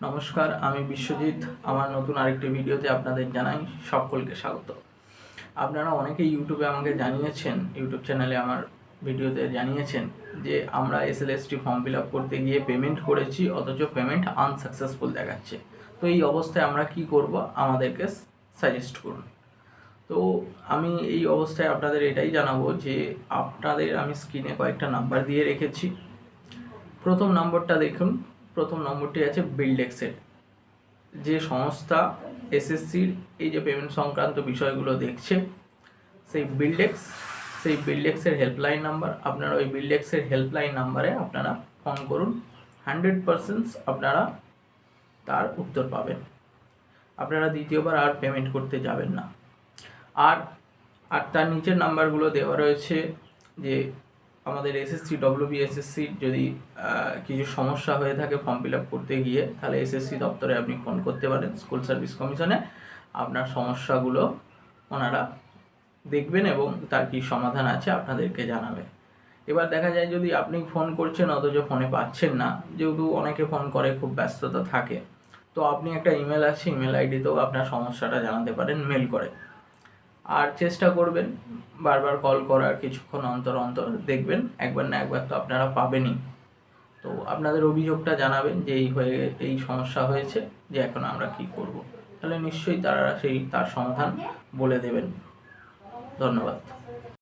নমস্কার, আমি বিশ্বজিৎ। আমার নতুন আরেকটি ভিডিওতে আপনাদের জানাই সকলকে স্বাগত। আপনারা অনেকেই ইউটিউবে আমাকে জানিয়েছেন ইউটিউব চ্যানেলে আমার ভিডিওতে জানিয়েছেন যে আমরা এসএলএসটি ফর্ম ফিল আপ করতে গিয়ে পেমেন্ট করেছি, অথচ পেমেন্ট আনসাকসেসফুল দেখাচ্ছে। তো এই অবস্থায় আমরা কি করব? আমাদেরকে সাজেস্ট করুন। তো আমি এই অবস্থায় আপনাদের এটাই জানাব যে আপনাদের আমি স্ক্রিনে কয়েকটা নাম্বার দিয়ে রেখেছি। প্রথম নম্বরটা দেখুন। প্রথম নম্বরটি আছে বিল্ডেক্সের যে সংস্থা এসএসসির এই যে পেমেন্ট সংক্রান্ত বিষয়গুলো দেখছে, সেই বিল্ডেক্স সেই বিল্ডেক্সের হেল্পলাইন নাম্বার আপনারা ওই বিল্ডেক্সের হেল্পলাইন নাম্বারে আপনারা ফোন করুন হান্ড্রেড পারসেন্ট আপনারা তার উত্তর পাবেন। আপনারা দ্বিতীয়বার আর পেমেন্ট করতে যাবেন না। আর আর তার নিচের নাম্বারগুলো দেওয়া রয়েছে যে আমাদের এসএসসি ডব্লিউবি এসএসসি যদি কিছু সমস্যা হয়ে থাকে ফর্ম ফিল আপ করতে গিয়ে, তাহলে এসএসসি দপ্তরে আপনি ফোন করতে পারেন স্কুল সার্ভিস কমিশনে আপনার সমস্যাগুলো ওনারা দেখবেন এবং তার কি সমাধান আছে আপনাদেরকে জানাবে এবার দেখা যায় যদি আপনি ফোন করছেন, অথচ ফোনে পাচ্ছেন না, যেহেতু অনেকে ফোন করে, খুব ব্যস্ততা থাকে। তো আপনি একটা ইমেল আছে ইমেল আইডিতেও আপনার সমস্যাটা জানাতে পারেন মেল করে। আর চেষ্টা করবেন বারবার কল করার কিছুক্ষণ অন্তর অন্তর দেখবেন, একবার না একবার তো আপনারা পাবেনই। তো আপনাদের অভিযোগটা জানাবেন যে এই হয়ে, এই সমস্যা হয়েছে, যে এখন আমরা কি করব। তাহলে নিশ্চয়ই তারা সেই, তার সমাধান বলে দেবেন। ধন্যবাদ।